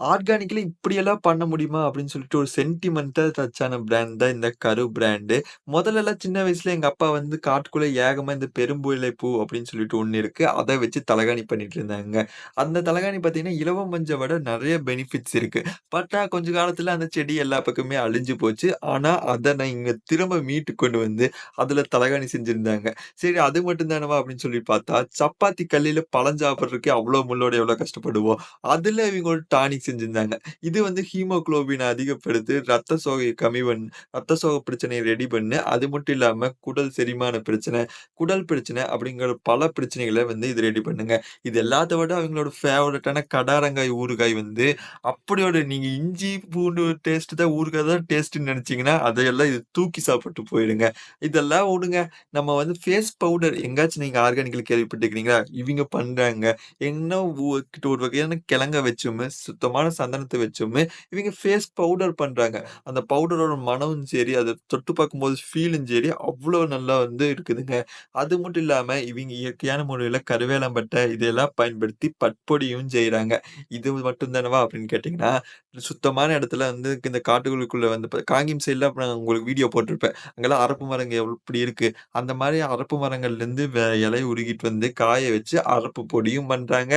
ஆர்கானிக்ல இப்படியெல்லாம் பண்ண முடியுமா? அப்படின்னு சொல்லிட்டு ஒரு சென்டிமெண்டல் டச்சான பிராண்ட் தான் இந்த கரு பிராண்டு. முதல்லலாம் சின்ன வயசுல எங்க அப்பா வந்து காட்டுக்குள்ளே ஏகமா இந்த பெரும்புலை பூ அப்படின்னு சொல்லிட்டு ஒன்று இருக்கு. அதை வச்சு தலகாணி பண்ணிட்டு இருந்தாங்க அந்த தலகாணி பார்த்தீங்கன்னா, இலவம் மஞ்ச விட நிறைய பெனிஃபிட்ஸ் இருக்கு. பட்டா கொஞ்ச காலத்துல அந்த செடி எல்லா பக்கமே அழிஞ்சு போச்சு. ஆனா, அதை நான் இங்க திரும்ப மீட்டு கொண்டு வந்து அதுல தலகாணி செஞ்சிருந்தாங்க. சரி அது மட்டும் தானவா அப்படின்னு சொல்லி பார்த்தா, சப்பாத்தி கல்லுல பழம் அவ்வளோ முள்ளோட எவ்வளோ கஷ்டப்படுவோம். அதுல இவங்க ஒரு டானிக்ஸ் செஞ்சிருந்தாங்க. இது வந்து ஹீமோக்ளோபினை அதிகப்படுத்தி, ரத்த சோகையை கம்மி பண்ணு ரத்த சோகை பிரச்சனையை ரெடி பண்ணு. அது மட்டும் இல்லாம குடல் செரிமான பிரச்சனை, குடல் பிரச்சனை அப்படிங்கிற பல பிரச்சனைகளை வந்து இது ரெடி பண்ணுங்க. இது எல்லாத்த விட அவங்களோட ஃபேவரட்டான கடாரங்காய் ஊறுகாய் வந்து அப்படியோட நீங்க இஞ்சி, பூண்டு டேஸ்ட் தான் ஊறுகாய் தான் டேஸ்ட்னு நினைச்சீங்கன்னா அதையெல்லாம் இது தூக்கி சாப்பிட்டு போயிடுங்க. இதெல்லாம் விடுங்க. நம்ம வந்து ஃபேஸ் பவுடர் எங்காச்சும் நீங்க ஆர்கானிக்கில் கேள்விப்பட்டிருக்கிறீங்களா இவங்க பண்றாங்க. என்ன ஊ ஒரு வகையான கிழங்க வச்சுமே, சுத்தமான சந்தனத்தை வச்சுமே, இவங்க ஃபேஸ் பவுடர் பண்றாங்க. அந்த பவுடரோட மனமும் சரி, அதை தொட்டு பார்க்கும்போது ஃபீலும் சரி, அவ்வளோ நல்லா வந்து இருக்குதுங்க. அது மட்டும் இல்லாமல் இவங்க இயற்கையான முறையில் கருவேலம்பட்டை இதெல்லாம் பயன்படுத்தி பட்பொடியும் செய்கிறாங்க இது மட்டும் தானவா அப்படின்னு கேட்டிங்கன்னா சுத்தமான இடத்துல வந்து இந்த காட்டுகளுக்குள்ளே வந்து காங்கிம் சைடில் சைட்லாம் நான் உங்களுக்கு வீடியோ போட்டிருப்பேன். அங்கெல்லாம் அரப்பு மரங்க எப்படி இருக்கு. அந்த மாதிரி அரப்பு மரங்கள்லேருந்து வே உருகிட்டு வந்து காய வச்சு அரப்பு பொடியும் பண்றாங்க.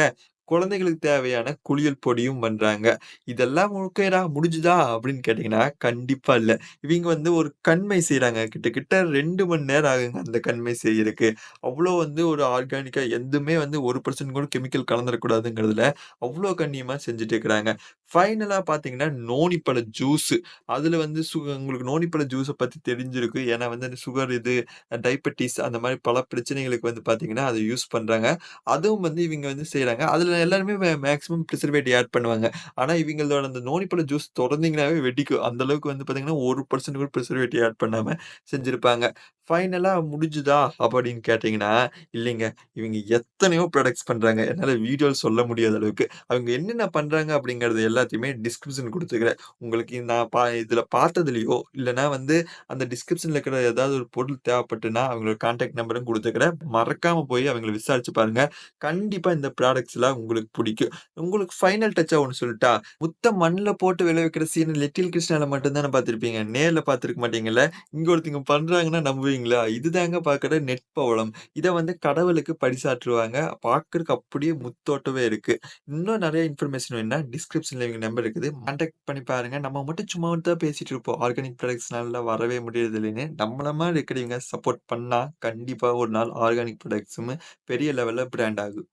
குழந்தைகளுக்கு தேவையான குளியல் பொடியும் பண்றாங்க. இதெல்லாம் ஓகேடா முடிஞ்சுதா? அப்படின்னு கேட்டீங்கன்னா, கண்டிப்பா இல்ல. இவிங்க வந்து ஒரு கண்மை செய்றாங்க. கிட்டத்தட்ட 2 மணி நேரம் ஆகுங்க அந்த கண்மை செய்யறக்கு. அவ்ளோ வந்து ஒரு ஆர்கானிக்கா எதுவுமே வந்து 1% கூட கெமிக்கல் கலந்துறக்கூடாதுங்கிறதுல, அவ்ளோ கண்ணியமா செஞ்சுட்டு இருக்கிறாங்க. ஃபைனலாக பார்த்தீங்கன்னா, நோனிப்பழ ஜூஸு. அதில் வந்து சு உங்களுக்கு நோனிப்பழ ஜூஸை பற்றி தெரிஞ்சிருக்கு ஏன்னா வந்து அந்த சுகர் இது, டைபட்டிஸ் அந்த மாதிரி பல பிரச்சனைகளுக்கு வந்து பார்த்தீங்கன்னா, அதை யூஸ் பண்ணுறாங்க அதுவும் வந்து இவங்க வந்து செய்கிறாங்க அதில் எல்லாருமே மேக்ஸிமம் ப்ரிசர்வேட்டிவ் ஆட் பண்ணுவாங்க. ஆனால் இவங்களோட அந்த நோனிப்பழ ஜூஸ் தொறந்தீங்கன்னாவே வெடிக்கும். அந்த அளவுக்கு வந்து பார்த்தீங்கன்னா, ஒரு பர்சன்ட் கூட பிரிசர்வேட்டிவ் ஆட் பண்ணாமல் செஞ்சுருப்பாங்க ஃபைனலா முடிஞ்சுதா? அப்படின்னு கேட்டீங்கன்னா, இல்லைங்க. இவங்க எத்தனையோ ப்ராடக்ட்ஸ் பண்றாங்க. என்னால வீடியோவில் சொல்ல முடியாத அளவுக்கு. அவங்க என்னென்ன பண்றாங்க அப்படிங்கிறது எல்லாத்தையுமே டிஸ்கிரிப்ஷன் கொடுத்துக்கிறேன் உங்களுக்கு நான் பா இதுல பார்த்ததுலயோ, இல்லைன்னா வந்து அந்த டிஸ்கிரிப்ஷன்ல இருக்கிற ஏதாவது ஒரு பொருள் தேவைப்பட்டுன்னா, அவங்களோட கான்டாக்ட் நம்பரும் கொடுத்துக்கிறேன் மறக்காம போய் அவங்கள விசாரிச்சு பாருங்க. கண்டிப்பா இந்த ப்ராடக்ட்ஸ்லாம் உங்களுக்கு பிடிக்கும் உங்களுக்கு ஃபைனல் டச்சா ஒன்று சொல்லிட்டா முத்த மண்ணில் போட்டு விளைவிக்கிற சீன் லிட்டில் கிருஷ்ணால மட்டும்தானே பார்த்துருப்பீங்க நேரில் பார்த்துருக்க மாட்டீங்கல்ல. இங்க ஒருத்தங்க பண்றாங்கன்னா நம்புவீங்களா? இதுதாங்க பார்க்குற நெற்பவளம். இதை வந்து கடவுளுக்கு பரிசாற்றுவாங்க. பார்க்கறக்கு அப்படியே முத்தோட்டவே இருக்கு. இன்னும் நிறைய இன்ஃபர்மேஷன் வேணும்னா டிஸ்கிரிப்ஷன்ல எங்க நம்பர் இருக்குது. கான்டாக்ட் பண்ணி பாருங்க. நம்ம மட்டும் சும்மா மட்டும் தான் பேசிட்டு இருப்போம். ஆர்கானிக் ப்ராடக்ட்ஸ்னால வரவே முடியறது இல்லைன்னு நம்மளமா இருக்கிறவங்க சப்போர்ட் பண்ணா, கண்டிப்பா ஒரு நாள் ஆர்கானிக் ப்ராடக்ட்ஸும் பெரிய லெவல்ல பிராண்ட் ஆகும்.